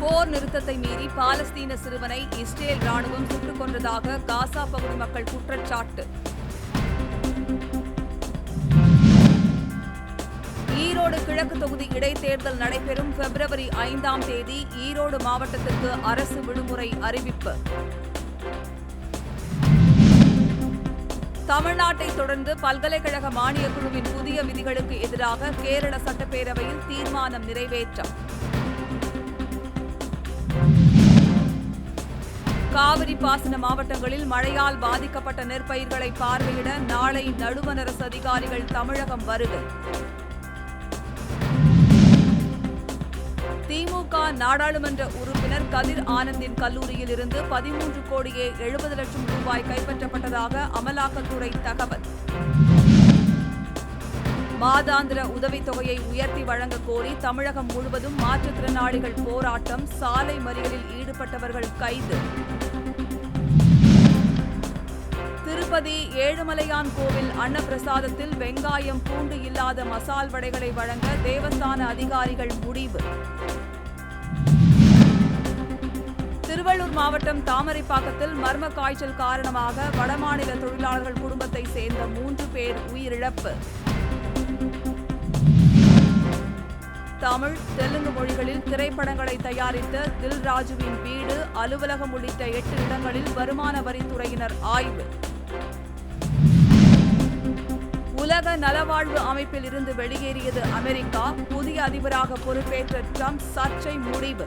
போர் நிறுத்தத்தை மீறி பாலஸ்தீன சிறுவனை இஸ்ரேல் ராணுவம் சுட்டுக் கொன்றதாக காசா பகுதி மக்கள் குற்றச்சாட்டு. ஈரோடு கிழக்கு தொகுதி இடைத்தேர்தல் நடைபெறும் பிப்ரவரி ஐந்தாம் தேதி ஈரோடு மாவட்டத்திற்கு அரசு விடுமுறை அறிவிப்பு. தமிழ்நாட்டை தொடர்ந்து பல்கலைக்கழக மானியக் குழுவின் புதிய விதிகளுக்கு எதிராக கேரள சட்டப்பேரவையில் தீர்மானம் நிறைவேற்றம். காவிரி பாசன மாவட்டங்களில் மழையால் பாதிக்கப்பட்ட நெற்பயிர்களை பார்வையிட நாளை நடுவண் அரசு அதிகாரிகள் தமிழகம் வருகை. திமுக நாடாளுமன்ற உறுப்பினர் கதிர் ஆனந்தின் கல்லூரியில் இருந்து பதிமூன்று கோடியே எழுபது லட்சம் ரூபாய் கைப்பற்றப்பட்டதாக அமலாக்கத்துறை தகவல். மாதாந்திர உதவித்தொகையை உயர்த்தி வழங்க கோரி தமிழகம் முழுவதும் மாற்றுத்திறனாளிகள் போராட்டம் சாலை மறியலில் ஈடுபட்டவர்கள் கைது. திருப்பதி ஏழுமலையான் கோவில் அன்னப்பிரசாதத்தில் வெங்காயம் பூண்டு இல்லாத மசால் வடைகளை வழங்க தேவஸ்தான அதிகாரிகள் முடிவு. திருவள்ளூர் மாவட்டம் தாமரைப்பாக்கத்தில் மர்ம காய்ச்சல் காரணமாக வடமாநில தொழிலாளர்கள் குடும்பத்தை சேர்ந்த மூன்று பேர் உயிரிழப்பு. தமிழ் தெலுங்கு மொழிகளில் திரைப்படங்களை தயாரித்த தில்ராஜுவின் வீடு அலுவலகம் உள்ளிட்ட எட்டு இடங்களில் வருமான வரித்துறையினர் ஆய்வு. உலக நலவாழ்வு அமைப்பில் இருந்து வெளியேறியது அமெரிக்கா புதிய அதிபராக பொறுப்பேற்ற ட்ரம்ப் சர்ச்சை முடிவு.